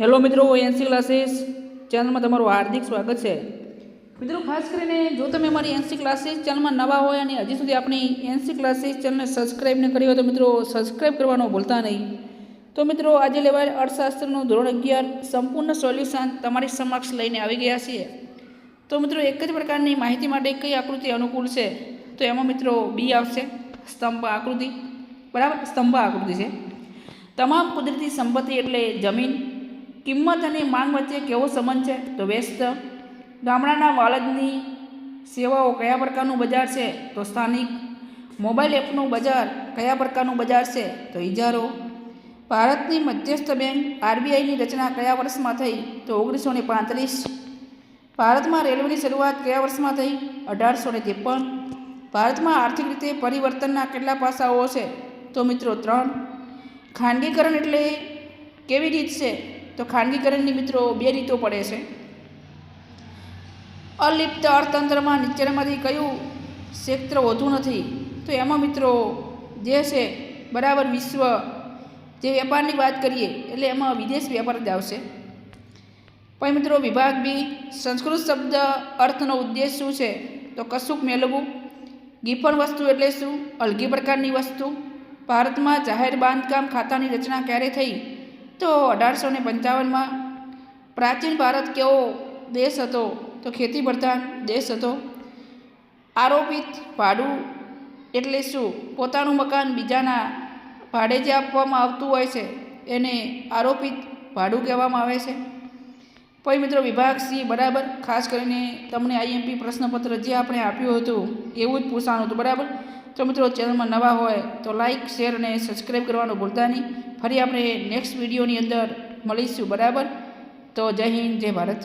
Hello મિત્રો NC classes ચેનલમાં તમારું હાર્દિક સ્વાગત છે. મિત્રો, ખાસ કરીને જો તમે અમારી એનસી ક્લાસીસ ચેનલમાં નવા હોય અને હજી સુધી આપણી એનસી ક્લાસીસ ચેનલને સબસ્ક્રાઈબ ન કરી હોય તો મિત્રો સબસ્ક્રાઈબ કરવાનું ભૂલતા નહીં. તો મિત્રો, આજે લેવાયેલ અર્થશાસ્ત્રનું ધોરણ અગિયાર સંપૂર્ણ સોલ્યુશન તમારી સમક્ષ લઈને આવી ગયા છીએ. તો મિત્રો, એક જ પ્રકારની માહિતી માટે કઈ આકૃતિ અનુકૂળ છે? તો એમાં મિત્રો બી આવશે, સ્તંભ આકૃતિ. બરાબર? સ્તંભ આકૃતિ છે. તમામ કુદરતી સંપત્તિ એટલે જમીન કિંમત અને માંગ વચ્ચે કેવો સંબંધ છે? તો વ્યસ્ત ગામડાના વાલદની સેવાઓ કયા પ્રકારનું બજાર છે? તો સ્થાનિક. મોબાઈલ એપનું બજાર કયા પ્રકારનું બજાર છે? તો ઇજારો ભારતની મધ્યસ્થ બેંક આરબીઆઈની રચના કયા વર્ષમાં થઈ? તો ઓગણીસો ને પાંત્રીસ. ભારતમાં રેલવેની શરૂઆત કયા વર્ષમાં થઈ? અઢારસો ને ત્રેપન. ભારતમાં આર્થિક રીતે પરિવર્તનના કેટલા પાસાઓ છે? તો મિત્રો ત્રણ. ખાનગીકરણ એટલે કેવી રીત છે? તો ખાનગીકરણની મિત્રો બે રીતો પડે છે. અલિપ્ત અર્થતંત્રમાં નીચેનામાંથી કયું ક્ષેત્ર વધુ નથી, તો એમાં મિત્રો જે છે બરાબર વિશ્વ જે વેપારની વાત કરીએ એટલે એમાં વિદેશ વેપાર જ આવશે. પછી મિત્રો વિભાગ બી, સંસ્કૃત શબ્દ અર્થનો ઉદ્દેશ શું છે, તો કશુંક મેળવવું. ગીફણ વસ્તુ એટલે શું, અલગી પ્રકારની વસ્તુ. ભારતમાં જાહેર બાંધકામ ખાતાની રચના ક્યારે થઈ તો અઢારસો ને પંચાવનમાં પ્રાચીન ભારત કેવો દેશ હતો? તો ખેતી પ્રધાન દેશ હતો. આરોપિત ભાડું એટલે શું? પોતાનું મકાન બીજાના ભાડે જે આપવામાં આવતું હોય છે. એને આરોપિત ભાડું કહેવામાં આવે છે. પછી મિત્રો વિભાગ સી, બરાબર? ખાસ કરીને તમને આઈએમપી પ્રશ્નપત્ર જે આપણે આપ્યું હતું, એવું જ પૂછવાનું હતું, બરાબર? તો મિત્રો, ચેનલમાં નવા હોય તો લાઇક શેર અને સબસ્ક્રાઈબ કરવાનું ભૂલતા નહીં. ફરી આપણે નેક્સ્ટ વિડીયોની અંદર મળીશું, બરાબર? તો જય હિન્દ, જય ભારત.